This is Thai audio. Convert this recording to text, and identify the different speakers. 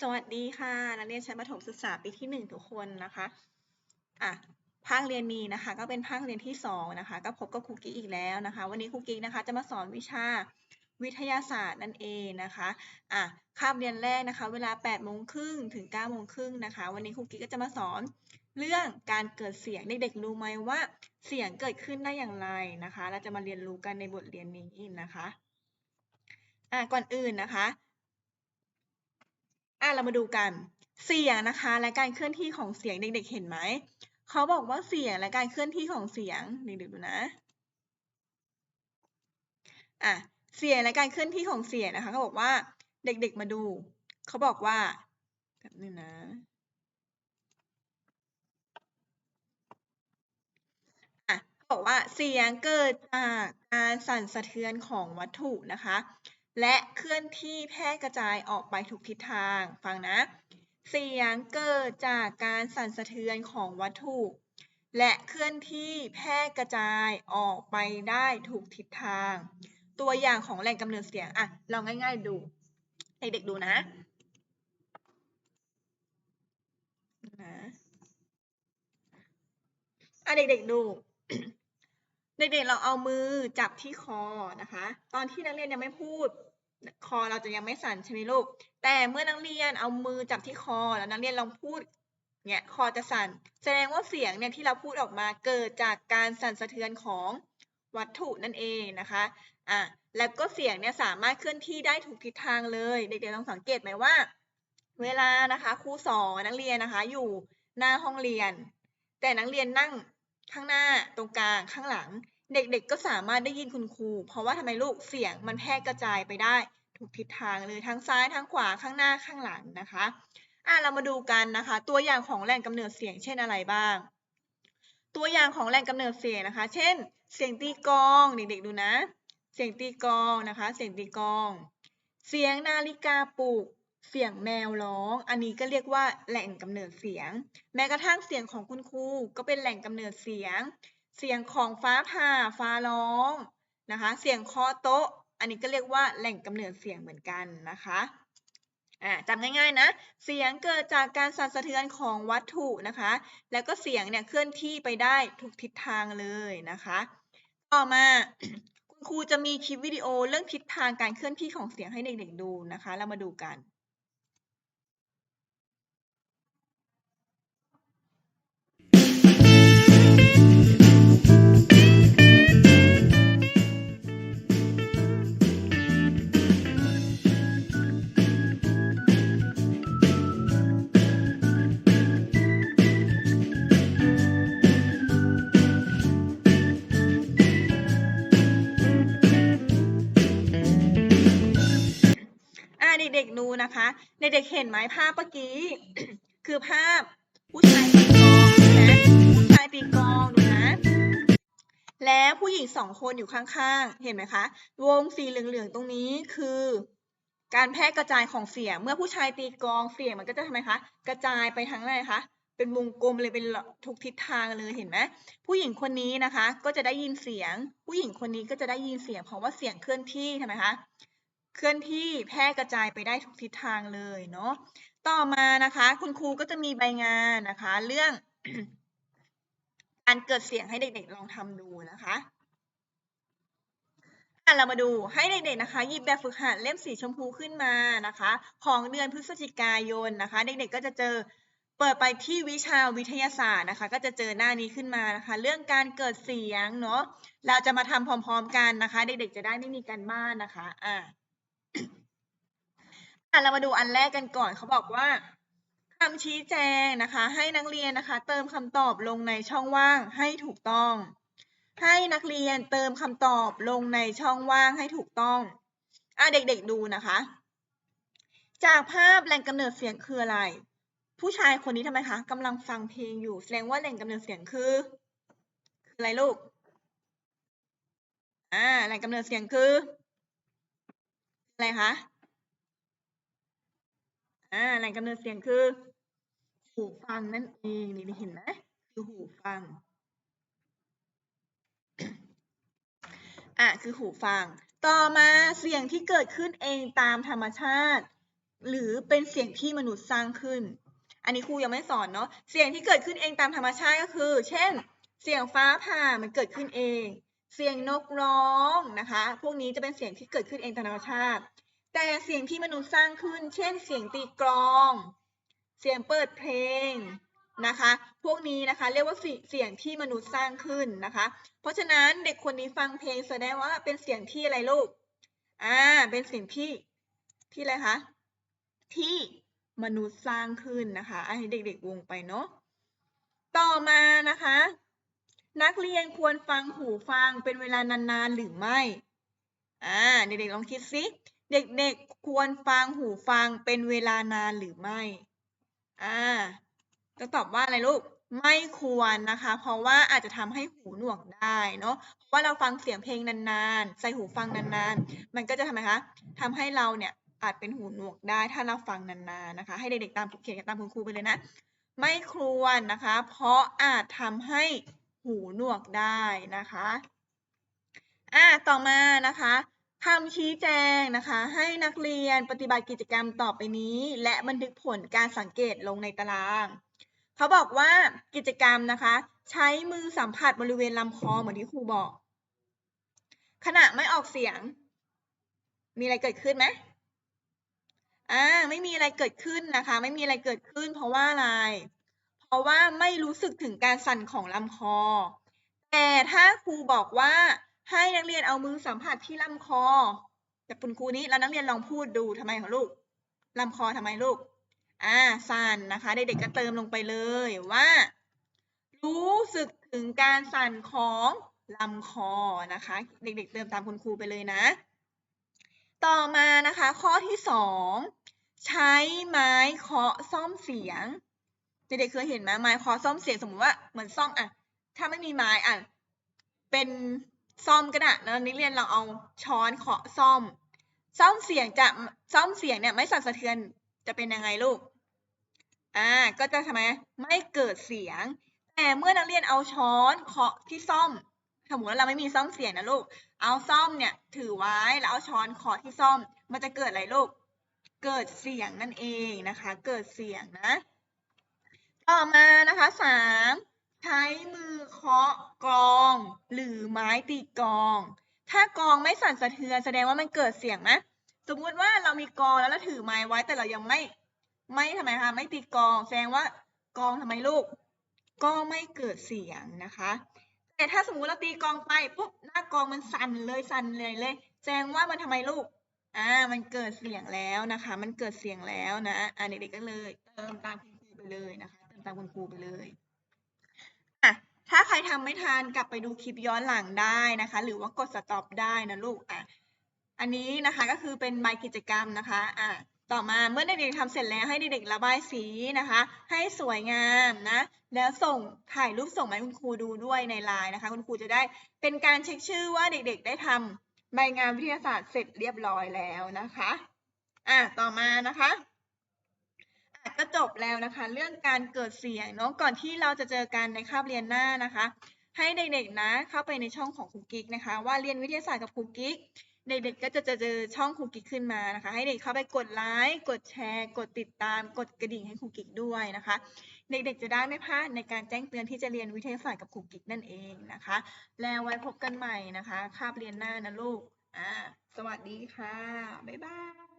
Speaker 1: สวัสดีค่ะนักเรียนชั้นประถมศึกษาปีที่หนึ่งทุกคนนะคะอะภาคเรียนนี้นะคะ ก็เป็นภาคเรียนที่สองนะคะ ก็พบกับครูกิ๊กอีกแล้วนะคะ วันนี้ครูกิ๊กนะคะจะมาสอนวิชาวิทยาศาสตร์นั่นเองนะคะอะคาบเรียนแรกนะคะ เวลา8โมงครึ่งถึง9โมงครึ่งนะคะ วันนี้ครูกิ๊กก็จะมาสอนเรื่องการเกิดเสียงเด็กๆรู้ไหมว่าเสียงเกิดขึ้นได้อย่างไรนะคะ เราจะมาเรียนรู้กันในบทเรียนนี้นะคะอะก่อนอื่นนะคะ อะเรามาดูกันเสียงนะคะ และการเคลื่อนที่ของเสียงเด็ก ๆ เห็นไหมเขาบอกว่าเสียงและการเคลื่อนที่ของเสียงเด็กๆดูนะอะเสียงและการเคลื่อนที่ของเสียงนะคะเขาบอกว่าเด็กๆมาดูเขาบอกว่าแบบนึงนะอะเขาบอกว่าเสียงเกิดจากการสั่นสะเทือนของวัตถุนะคะ และเคลื่อนที่แพร่กระจายออกไปทุกทิศทาง ฟังนะ เสียงเกิดจากการสั่นสะเทือนของวัตถุ และเคลื่อนที่แพร่กระจายออกไปได้ทุกทิศทาง ตัวอย่างของแหล่งกำเนิดเสียงอะลองง่าย ๆ ดูเด็กๆดูนะนะอะเด็กๆดู เด็กๆเราเอามือจับที่คอนะคะ ตอนที่นักเรียนยังไม่พูดคอเราจะยังไม่สั่นใช่ไหมลูก แต่เมื่อนักเรียนเอามือจับที่คอแล้วนักเรียนลองพูดเนี่ยคอจะสั่น แสดงว่าเสียงเนี่ยที่เราพูดออกมาเกิดจากการสั่นสะเทือนของวัตถุนั่นเองนะคะอะแล้วก็เสียงเนี่ยสามารถเคลื่อนที่ได้ทุกทิศทางเลย เด็กๆลองสังเกตไหมว่า เวลานะคะครูสอนนักเรียนนะคะอยู่หน้าห้องเรียน แต่นักเรียนนั่ง ข้างหน้าตรงกลางข้างหลัง เด็กๆก็สามารถได้ยินคุณครู เพราะว่าทำไมลูกเสียงมันแพร่กระจายไปได้ทุกทิศทางเลยทั้งซ้ายทั้งขวาข้างหน้าข้างหลังนะคะอะเรามาดูกันนะคะ ตัวอย่างของแหล่งกำเนิดเสียงเช่นอะไรบ้าง ตัวอย่างของแหล่งกำเนิดเสียงนะคะ เช่น เสียงตีกลองเด็กๆดูนะ เสียงตีกลองนะคะ เสียงตีกลอง เสียงนาฬิกาปลุก เสียงแมวร้อง อันนี้ก็เรียกว่าแหล่งกำเนิดเสียง แม้กระทั่งเสียงของคุณครูก็เป็นแหล่งกำเนิดเสียง เสียงของฟ้าผ่าฟ้าร้องนะคะ เสียงเคาะโต๊ะ อันนี้ก็เรียกว่าแหล่งกำเนิดเสียงเหมือนกันนะคะจำง่ายๆนะ เสียงเกิดจากการสั่นสะเทือนของวัตถุนะคะ แล้วก็เสียงเนี่ยเคลื่อนที่ไปได้ทุกทิศทางเลยนะคะ ต่อมาคุณครูจะมีคลิปวิดีโอเรื่องทิศทางการเคลื่อนที่ของเสียงให้เด็กๆดูนะคะ เรามาดูกัน ด็กๆดูนะคะ เด็กๆเห็นไหมภาพเมื่อกี้ คือภาพผู้ชายตีกลองใช่ไหมผู้ชายตีกลองดูนะ แล้วผู้หญิงสองคนอยู่ข้างๆ เห็นไหมคะ วงสีเหลืองๆ ตรงนี้คือ การแพร่กระจายของเสียง เมื่อผู้ชายตีกลองเสียงมันก็จะทำไมคะ กระจายไปทางไหนคะเป็นวงกลมเลยเป็นทุกทิศทางเลยเห็นไหมผู้หญิงคนนี้นะคะ ก็จะได้ยินเสียง ผู้หญิงคนนี้ก็จะได้ยินเสียง เพราะว่าเสียงเคลื่อนที่ทำไมคะ เคลื่อนที่แพร่กระจายไปได้ทุกทิศทางเลยเนาะต่อมานะคะคุณครูก็จะมีใบงานนะคะ เรื่องการเกิดเสียงให้เด็กๆลองทำดูนะคะอะเรามาดูให้เด็กๆนะคะหยิบแบบฝึกหัดเล่มสีชมพูขึ้นมานะคะ ของเดือนพฤศจิกายนนะคะ เด็กๆก็จะเจอเปิดไปที่วิชาวิทยาศาสตร์นะคะ ก็จะเจอหน้านี้ขึ้นมานะคะ เรื่องการเกิดเสียงเนาะเราจะมาทำพร้อม ๆ กันนะคะ เด็กๆจะได้ไม่มีการบ้านนะคะอะอะ เรามาดูอันแรกกันก่อนเขาบอกว่าคำชี้แจงนะคะ ให้นักเรียนนะคะ เติมคำตอบลงในช่องว่างให้ถูกต้อง ให้นักเรียนเติมคำตอบลงในช่องว่างให้ถูกต้องอะเด็กๆดูนะคะ จากภาพแหล่งกำเนิดเสียงคืออะไร ผู้ชายคนนี้ทำไมคะกำลังฟังเพลงอยู่ แสดงว่าแหล่งกำเนิดเสียงคือ คืออะไรลูกอ่าแหล่งกำเนิดเสียงคืออะไรคะ อ่าแหล่งกำเนิดเสียงคือ หูฟังนั่นเองนี่เห็นไหมคือหูฟังอะคือหูฟัง ต่อมาเสียงที่เกิดขึ้นเองตามธรรมชาติ หรือเป็นเสียงที่มนุษย์สร้างขึ้น อันนี้ครูยังไม่สอนเนาะเสียงที่เกิดขึ้นเองตามธรรมชาติก็คือ เช่น เสียงฟ้าผ่ามันเกิดขึ้นเอง เสียงนกร้องนะคะ พวกนี้จะเป็นเสียงที่เกิดขึ้นเองตามธรรมชาติ แต่เสียงที่มนุษย์สร้างขึ้น เช่น เสียงตีกลอง เสียงเปิดเพลงนะคะ พวกนี้นะคะเรียกว่าเสียงที่มนุษย์สร้างขึ้นนะคะ เพราะฉะนั้นเด็กคนนี้ฟังเพลงแสดงว่าเป็นเสียงที่อะไรลูก อ่า เป็นเสียงที่ที่อะไรคะ ที่มนุษย์สร้างขึ้นนะคะอะให้เด็กๆวงไปเนาะ ต่อมานะคะ นักเรียนควรฟังหูฟังเป็นเวลานานๆหรือไม่ อ่า เด็กๆลองคิดสิ เด็กๆควรฟังหูฟังเป็นเวลานานหรือไม่ อ่าจะตอบว่าอะไรลูก ไม่ควรนะคะ เพราะว่าอาจจะทำให้หูหนวกได้เนาะ เพราะว่าเราฟังเสียงเพลงนานๆ ใส่หูฟังนานๆ มันก็จะทำไมคะทำให้เราเนี่ยอาจเป็นหูหนวกได้ถ้าเราฟังนานๆนะคะ ให้เด็กๆตามเขียนตามคุณครูไปเลยนะ ไม่ควรนะคะ เพราะอาจทำให้หูหนวกได้นะคะ อ่า ต่อมานะคะ คำชี้แจงนะคะ ให้นักเรียนปฏิบัติกิจกรรมต่อไปนี้ และบันทึกผลการสังเกตลงในตาราง เขาบอกว่ากิจกรรมนะคะ ใช้มือสัมผัสบริเวณลำคอเหมือนที่ครูบอก ขณะไม่ออกเสียง มีอะไรเกิดขึ้นไหมอ่าไม่มีอะไรเกิดขึ้นนะคะ ไม่มีอะไรเกิดขึ้น เพราะว่าอะไร เพราะว่าไม่รู้สึกถึงการสั่นของลำคอ แต่ถ้าครูบอกว่า ให้นักเรียนเอามือสัมผัสที่ลำคอแต่คุณครูนี้แล้วนักเรียนลองพูดดูทำไมของลูกลำคอทำไมลูกอ่าสั่นนะคะเด็กๆก็เติมลงไปเลยว่า รู้สึกถึงการสั่นของลำคอนะคะ เด็กๆเติมตามคุณครูไปเลยนะ ต่อมานะคะ ข้อที่สองใช้ไม้เคาะซ่อมเสียง เด็กๆเคยเห็นไหมไม้เคาะซ่อมเสียงสมมติว่าเหมือนซ่อมอะถ้าไม่มีไม้อะเป็น ซ่อมก็ได้แล้วนักเรียนเราเอาช้อนเคาะซ่อม ซ่อมเสียงจะซ่อมเสียงเนี่ยไม่สั่นสะเทือนจะเป็นยังไงลูก อ่า ก็จะทำไมไม่เกิดเสียง แต่เมื่อนักเรียนเอาช้อนเคาะที่ซ่อม สมมติว่าเราไม่มีซ่อมเสียงนะลูก เอาซ่อมเนี่ยถือไว้แล้วเอาช้อนเคาะที่ซ่อม มันจะเกิดอะไรลูก เกิดเสียงนั่นเองนะคะ เกิดเสียงนะ ต่อมานะคะสาม ใช้มือเคาะกลอง หรือไม้ตีกลอง ถ้ากลองไม่สั่นสะเทือนแสดงว่ามันเกิดเสียงนะ สมมุติว่าเรามีกลองแล้วเราถือไม้ไว้แต่เรายังไม่ ไม่ทำไมคะไม่ตีกลอง แสดงว่ากลองทำไมลูก ก็ไม่เกิดเสียงนะคะ แต่ถ้าสมมุติเราตีกลองไปปุ๊บหน้ากลองมันสั่นเลยสั่นเลยเลย แสดงว่ามันทำไมลูกอ่ามันเกิดเสียงแล้วนะคะ มันเกิดเสียงแล้วนะอ่าเด็กๆก็เลย เติมตามคุณครูไปเลยนะคะ เติมตามคุณครูไปเลย ถ้าใครทำไม่ทันกลับไปดูคลิปย้อนหลังได้นะคะ หรือว่ากดสต็อปได้นะลูกอะอันนี้นะคะก็คือเป็นใบกิจกรรมนะคะอะต่อมาเมื่อเด็กๆทำเสร็จแล้วให้เด็กๆระบายสีนะคะ ให้สวยงามนะ แล้วส่งถ่ายรูปส่งมาให้คุณครูดูด้วยในไลน์นะคะ คุณครูจะได้เป็นการเช็คชื่อว่าเด็กๆ ได้ทำใบงานวิทยาศาสตร์เสร็จเรียบร้อยแล้วนะคะ อะต่อมานะคะอะ ก็จบแล้วนะคะ เรื่องการเกิดเสียงเนาะก่อนที่เราจะเจอกันในคาบเรียนหน้านะคะ ให้เด็กๆนะเข้าไปในช่องของครูกิ๊กนะคะ ว่าเรียนวิทยาศาสตร์กับครูกิ๊กเด็กๆก็จะเจอช่องครูกิ๊กขึ้นมานะคะ ให้เด็กเข้าไปกดไลค์กดแชร์ กดติดตาม กดกระดิ่งให้ครูกิ๊กด้วยนะคะ เด็กๆจะได้ไม่พลาดในการแจ้งเตือนที่จะเรียนวิทยาศาสตร์กับครูกิ๊กนั่นเองนะคะ แล้วไว้พบกันใหม่นะคะ คาบเรียนหน้านะลูกอ่าสวัสดีค่ะบ๊ายบาย